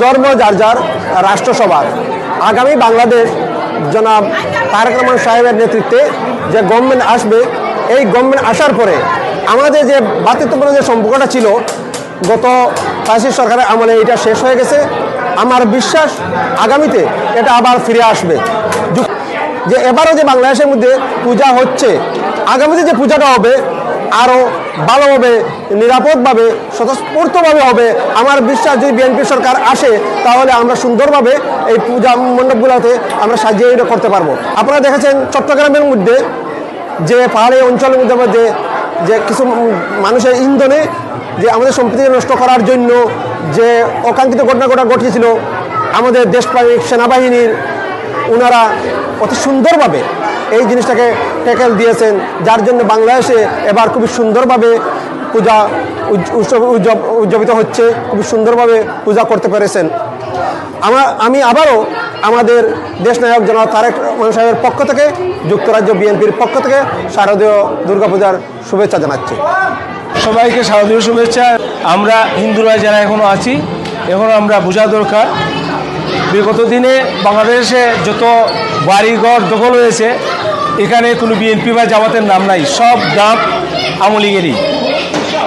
ধর্ম, যার যার রাষ্ট্রসভার। আগামী বাংলাদেশ জনাব তারেক রহমান সাহেবের নেতৃত্বে যে গভর্নমেন্ট আসবে, এই গভর্নমেন্ট আসার পরে আমাদের যে ভাতৃত্বপূর্ণ যে সম্পর্কটা ছিল, গত ফাঁসির সরকারের আমলে এটা শেষ হয়ে গেছে। আমার বিশ্বাস আগামীতে এটা আবার ফিরে আসবে। যে এবারও যে বাংলাদেশের মধ্যে পূজা হচ্ছে আগামীতে যে পূজাটা হবে আরও ভালোভাবে, নিরাপদভাবে, স্বতঃস্ফূর্তভাবে হবে, আমার বিশ্বাস যদি বিএনপি সরকার আসে, তাহলে আমরা সুন্দরভাবে এই পূজা মণ্ডপগুলোতে আমরা সাজিয়ে করতে পারব। আপনারা দেখেছেন চট্টগ্রামের মধ্যে যে পাহাড়ি অঞ্চলের মধ্যে যে কিছু মানুষের ইন্ধনে যে আমাদের সম্পত্তি নষ্ট করার জন্য যে অকাঙ্ক্ষিত ঘটনা ঘটা ঘটিয়েছিল আমাদের দেশপ্রামিক সেনাবাহিনীর ওনারা অতি সুন্দরভাবে এই জিনিসটাকে ট্যাকেল দিয়েছেন, যার জন্য বাংলাদেশে এবার খুবই সুন্দরভাবে পূজা উৎসব উদযাপ- উদযাপিত হচ্ছে, খুবই সুন্দরভাবে পূজা করতে পেরেছেন। আমার, আমি আবারও আমাদের দেশ নায়ক জনাব তারেক রহমান সাহেবের পক্ষ থেকে, যুক্তরাজ্য বিএনপির পক্ষ থেকে শারদীয় দুর্গাপূজার শুভেচ্ছা জানাচ্ছি। সবাইকে শারদীয় শুভেচ্ছা। আমরা হিন্দুরা যারা এখনও আছি এখনও আমরা বোঝা দরকার বিগত দিনে বাংলাদেশে যত বাড়িঘর দখল হয়েছে, এখানে কোনো বিএনপি বা জামাতের নাম নাই, সব দাম আমলিগেরই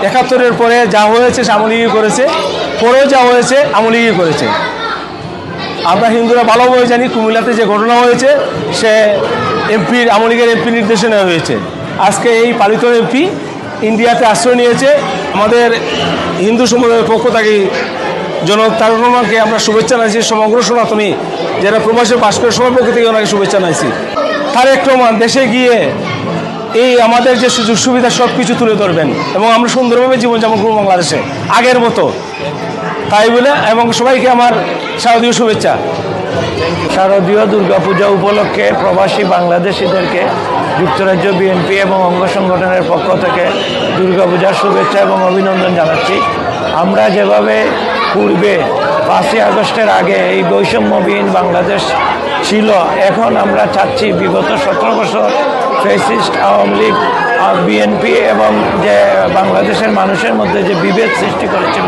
একাত্তরের পরে যা হয়েছে আমলিগি করেছে, পরেও যা হয়েছে আমলিগি করেছে। আমরা হিন্দুরা ভালোভাবে জানি কুমিল্লাতে যে ঘটনা হয়েছে, সে এমপির আমলিগের এমপি নির্দেশনা হয়েছে। আজকে এই পালিত এমপি ইন্ডিয়াতে আশ্রয় নিয়েছে, আমাদের হিন্দু সমুদায়ের পক্ষ থেকে জনক তারক আমরা শুভেচ্ছা জানাইছি। সমগ্র সনাতনী যারা প্রবাসে বাস করে, সবার পক্ষ থেকে ওনাকে শুভেচ্ছা জানাইছি। তারেক রহমান দেশে গিয়ে এই আমাদের যে সুযোগ সুবিধা সব কিছু তুলে ধরবেন এবং আমরা সুন্দরভাবে জীবনযাপন করব বাংলাদেশে। আগের মতো। তাই বলে, এবং সবাইকে আমার শারদীয় শুভেচ্ছা। শারদীয় দুর্গাপূজা উপলক্ষে প্রবাসী বাংলাদেশিদেরকে, যুক্তরাজ্য বিএনপি এবং অঙ্গ সংগঠনের পক্ষ থেকে দুর্গাপূজার শুভেচ্ছা এবং অভিনন্দন জানাচ্ছি। আমরা যেভাবে পূর্বে পাঁচই আগস্টের আগে এই বৈষম্যবিহীন বাংলাদেশ ছিল। এখন আমরা চাচ্ছি বিগত সতেরো বছর ফেসিস্ট আওয়ামী লীগ বিএনপি এবং যে বাংলাদেশের মানুষের মধ্যে যে বিভেদ সৃষ্টি করেছিল,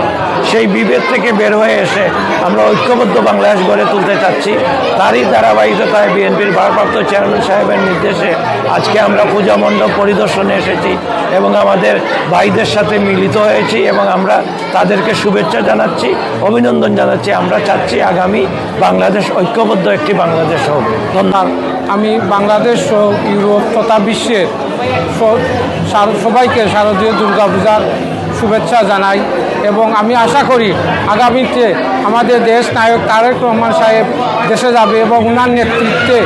সেই বিভেদ থেকে বের হয়ে এসে আমরা ঐক্যবদ্ধ বাংলাদেশ গড়ে তুলতে চাচ্ছি। তারই ধারাবাহিকতায় বিএনপির ভারপ্রাপ্ত চেয়ারম্যান সাহেবের নির্দেশে আজকে আমরা পূজা মণ্ডপ পরিদর্শনে এসেছি এবং আমাদের ভাইদের সাথে মিলিত হয়েছি এবং আমরা তাদেরকে শুভেচ্ছা জানাচ্ছি, অভিনন্দন জানাচ্ছি। আমরা চাচ্ছি আগামী বাংলাদেশ ঐক্যবদ্ধ একটি বাংলাদেশ হোক। ধন্যবাদ। আমি বাংলাদেশ সহ ইউরোপ তথা বিশ্বের সবাইকে শারদীয় দুর্গাপূজার শুভেচ্ছা জানাই এবং আমি আশা করি আগামীতে আমাদের দেশ নায়ক তারেক রহমান সাহেব দেশে যাবে এবং ওনার নেতৃত্বে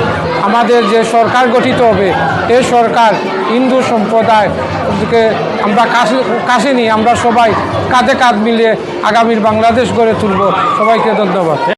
আমাদের যে সরকার গঠিত হবে এই সরকার হিন্দু সম্প্রদায়কে আমরা কাছে কাছে নিয়ে আমরা সবাই কাঁধে কাঁধ মিলিয়ে আগামীর বাংলাদেশ গড়ে তুলব। সবাইকে ধন্যবাদ।